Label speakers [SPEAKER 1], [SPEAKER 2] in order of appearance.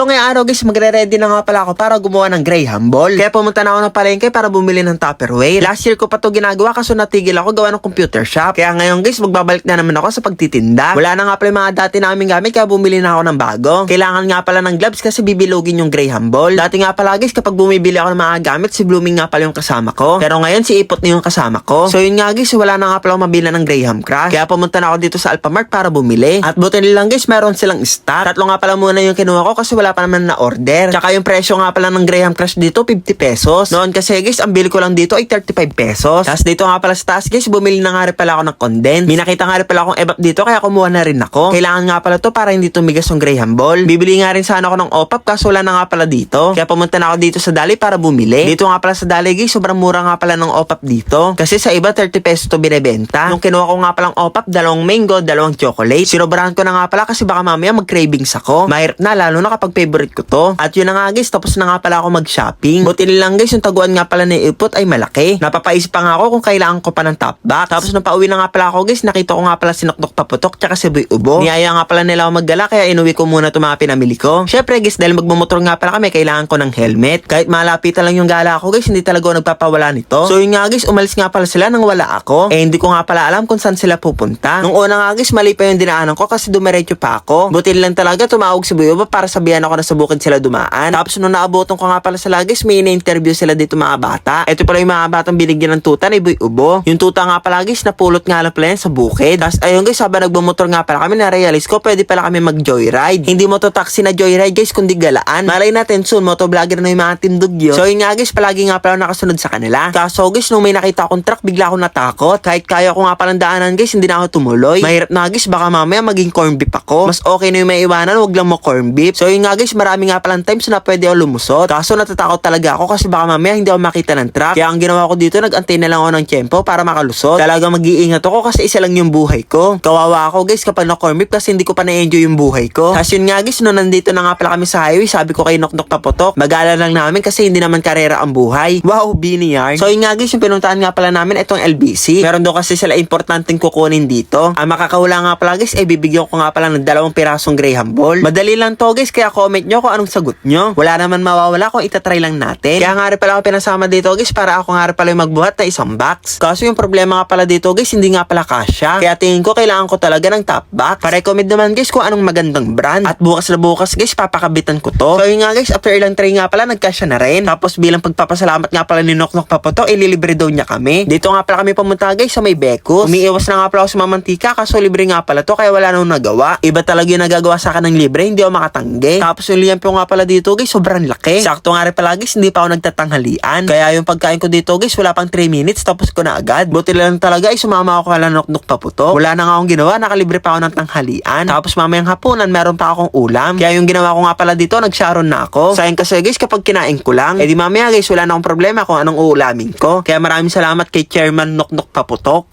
[SPEAKER 1] So ngayong araw guys, magre-ready na nga pala ako para gumawa ng Graham Ball. Kaya pumunta na ako ng palengke para bumili ng Tupperware. Last year ko pa to ginagawa kaso natigil ako gawa ng computer shop. Kaya ngayon guys, magbabalik na naman ako sa pagtitinda. Wala na nga pala mga dati namin gamit kaya bumili na ako ng bago. Kailangan nga pala ng gloves kasi bibilogin yung Graham Ball. Dati nga pala guys, kapag bumibili ako ng mga gamit, si Blooming nga pala yung kasama ko. Pero ngayon si Ipot na yung kasama ko. So yun nga guys, wala na nga pala akong mabili ng Graham Crush. Kaya pumunta na ako dito sa Alphamart para bumili. At buti nilang guys, meron silang stock. Tatlo nga pala muna yung kinuha ko kasi wala pa naman na order. Tsaka yung presyo nga pala ng Graham Crush dito, 50 pesos. Noon kasi guys, ang bill ko lang dito ay 35 pesos. Tapos dito nga pala sa taas guys, bumili na nga rin pala ako ng condense. May nga rin pala akong ebap dito kaya kumuha na rin ako. Kailangan nga pala to para hindi tumigas yung Graham Ball. Bibili nga rin sana ako ng opap kaso wala na nga pala dito. Kaya pumunta na ako dito sa Dali para bumili. Dito nga pala sa Dali guys, sobrang mura nga pala ng opap dito. Kasi sa iba 30 pesos to binebenta. Nung kinuha ko nga palang opap, dalawang mango, dalawang chocolate. Sinobrahan ko na nga pala kasi baka mamaya mag-cravings ako. Mahirap na lalo na kapag favorite ko to. At yun na nga guys, tapos na nga pala ako mag-shopping. Buti lang guys, yung taguan nga pala ni Ipot ay malaki. Napapaisip pa nga ako kung kailangan ko pa ng top box. Tapos nung pauwi na nga pala ako guys, nakita ko nga pala si Noknok Paputok tsaka si Boy Ubo. Niyaya nga pala nila ako maggala kaya inuwi ko muna itong mga pinamili ko. Syempre guys, dahil magmumotor nga pala kami, kailangan ko ng helmet. Kahit malapitan lang yung gala ko guys, hindi talaga ako nagpapawala nito. So yun nga guys, umalis nga pala sila nang wala ako. Eh hindi ko nga pala alam kung saan sila pupunta. Nung una nga guys, mali pa yung dinaanan ko kasi dumiretso pa ako. Buti lang talaga tumawag si Boy Ubo para sabihan ako na sa bukid sila dumaan. Tapos nung naabutan ko nga pala sila guys, may na-interview sila dito mga bata. Ito pala yung mga batang binigyan ng tuta ni Boy Ubo. Yung tuta nga pala guys, napulot nga lang pala sa bukid. Tapos ayun guys, habang nagbumotor nga pala kami, na-realize ko, pwede pala kami mag-joyride. Hindi mototaxi na joyride guys, kundi galaan. Malay natin soon, motovlogger na yung mga tindog yun. So yun nga guys, palagi nga pala nakasunod sa kanila. Kaso guys, nung may nakita akong truck, bigla akong natakot. Kahit kaya ko nga palang daanan guys, hindi na ako tumuloy. Mahirap na guys, baka mamaya maging corn beef ako. Mas okay na yung may iwanan, wag lang mo corn beef. So yun nga guys, marami nga palang times na pwede ako lumusot. Kaso natatakot talaga ako kasi baka mamaya hindi ako makita ng truck. Kaya ang ginawa ko dito, nagantay na lang ako ng tempo para makalusot. Talaga mag-iingat ako kasi isa lang yung buhay ko. Kawawa ako guys kapag na corn beef kasi hindi ko pa na-enjoy yung buhay ko. Tapos yun nga guys, nung nandito na nga pala kami sa highway, sabi ko kay Noknok Paputok, mag-alala lang namin kasi hindi naman karera ang buhay. Wow, bini. So yun nga guys, yung pinuntahan nga pala namin itong LBC. Meron doon kasi sila importanteng kukunin dito. Ang makakahula nga pala guys, ay bibigyan ko nga pala ng dalawang pirasong Graham Ball. Madali lang to guys, kaya comment nyo kung anong sagot nyo. Wala naman mawawala kung itatry lang natin. Kaya nga rin pala ako pinasama dito guys, para ako nga rin pala yung magbuhat na isang box. Kaso yung problema nga pala dito guys, hindi nga pala kasya. Kaya tingin ko kailangan ko talaga ng top box. Pa-recommend naman guys kung anong magandang brand. At bukas na bukas guys, papakabitan ko to. So yun nga guys, after ilang try nga pala, nagkasya na rin. Tapos bilang pagpapasalamat nga pala ni Noknok Papoto, ililibre daw niya kami. Dito nga pala kami pumunta guys sa may Becos. Umiiwas na nga pala ako sa mamantika kaso libre nga pala to kaya wala nang nagawa. Iba talaga yung nagagawa sa akin ng libre, hindi ako makatanggi. Tapos yung liampo nga pala dito guys, sobrang laki. Sakto nga rin pala guys, hindi pa ako nagtatanghalian. Kaya yung pagkain ko dito guys, wala pang 3 minutes tapos ko na agad. Buti lang talaga ay sumama ako kala Noknok Paputo. Wala na nga akong ginawa, nakalibre pa ako ng tanghalian. Tapos mamayang hapunan, meron pa akong ulam. Kaya yung ginawa ko nga pala dito, nag-sharon na ako. Sayang kasi guys, kapag kinain ko lang, eh di mamaya guys, wala na akong problema kung anong uulamin ko. Kaya maraming salamat kay Chairman Noknok Paputok.